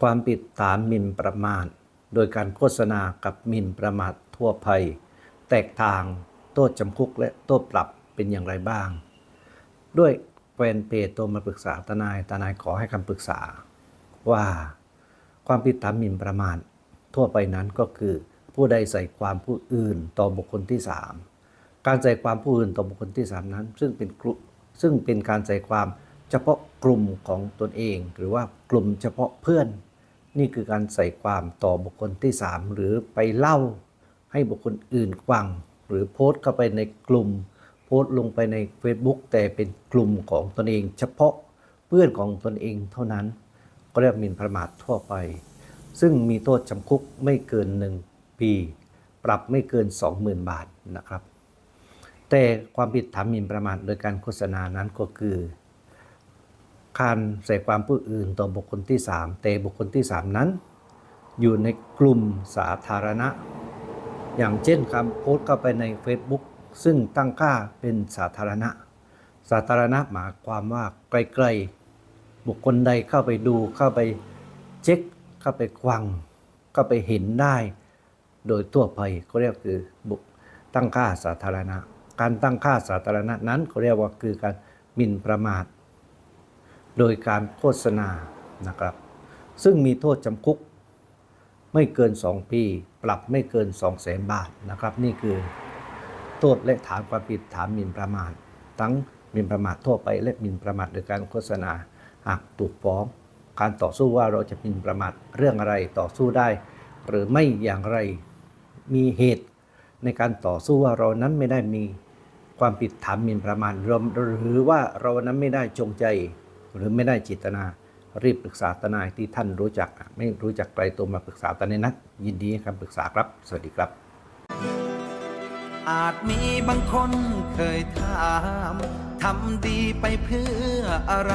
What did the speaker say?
ความผิดฐานหมิ่นประมาทโดยการโฆษณากับหมิ่นประมาททั่วไปแตกต่างโทษจำคุกและโทษปรับเป็นอย่างไรบ้าง ด้วยแฟนเพจโทรมาปรึกษาทนายทนายขอให้คำปรึกษา ว่าความผิดฐานหมิ่นประมาททั่วไปนั้นก็คือ ผู้ใดใส่ความผู้อื่นต่อบุคคลที่สามการใส่ความผู้อื่นต่อบุคคลที่สามนั้น ซึ่งเป็นกลุ่มซึ่งเป็นการใส่ความเฉพาะกลุ่มของตนเอง หรือว่ากลุ่มเฉพาะเพื่อน นี่คือการใส่ความต่อบุคคลที่สามหรือไปเล่าให้บุคคลอื่นฟัง หรือโพสต์เข้าไปในกลุ่ม โพสต์ลงไปใน Facebook แต่เป็นกลุ่มของตนเอง เฉพาะเพื่อนของตนเองเท่านั้น ก็เรียกมินประมาททั่วไป ซึ่งมีโทษจำคุกไม่เกิน 1 ปี ปรับไม่เกิน 20,000 บาทนะครับ แต่ความผิดฐานหมิ่นประมาทโดยการโฆษณานั้นก็คือ การใส่ความผู้อื่นต่อบุคคลที่ 3 แต่บุคคลที่ 3 นั้น อยู่ในกลุ่มสาธารณะ อย่างเช่นคำโพสต์เข้าไปใน Facebook ซึ่งตั้งค่าเป็นสาธารณะ สาธารณะหมายความว่าไกลๆ บุคคลใดเข้าไปดูเข้าไปเช็คเข้าไปควังเข้าไปเห็นได้ โดยทั่วไปก็เรียกคือบุคตั้งค่าสาธารณะ การตั้งค่าสาธารณะนั้นเขาเรียกว่าคือการหมิ่นประมาท โดยการโฆษณานะครับ ซึ่งมีโทษจำคุกไม่เกิน 2 ปี ปรับไม่เกิน 2 0 0แสนบาทนะครับ นี่คือโทษและฐานความผิดฐานหมิ่นประมาททั้งหมิ่นประมาททั่วไปและหมิ่นประมาทโดยการโฆษณาหากถูกฟ้อง การต่อสู้ว่าเราจะหมิ่นประมาทเรื่องอะไรต่อสู้ได้ หรือไม่อย่างไรมีเหตุในการต่อสู้ว่าเรานั้นไม่ได้มีความผิดฐานหมิ่นประมาทรวมหรือว่าเรานั้นไม่ได้จงใจ หรือไม่ได้จิตนา รีบปรึกษาทนายที่ท่านรู้จัก ไม่รู้จักใครตัวมาปรึกษาทนายนัดยินดีครับปรึกษาครับ สวัสดีครับ อาจมีบางคนเคยถามทำดีไปเพื่ออะไร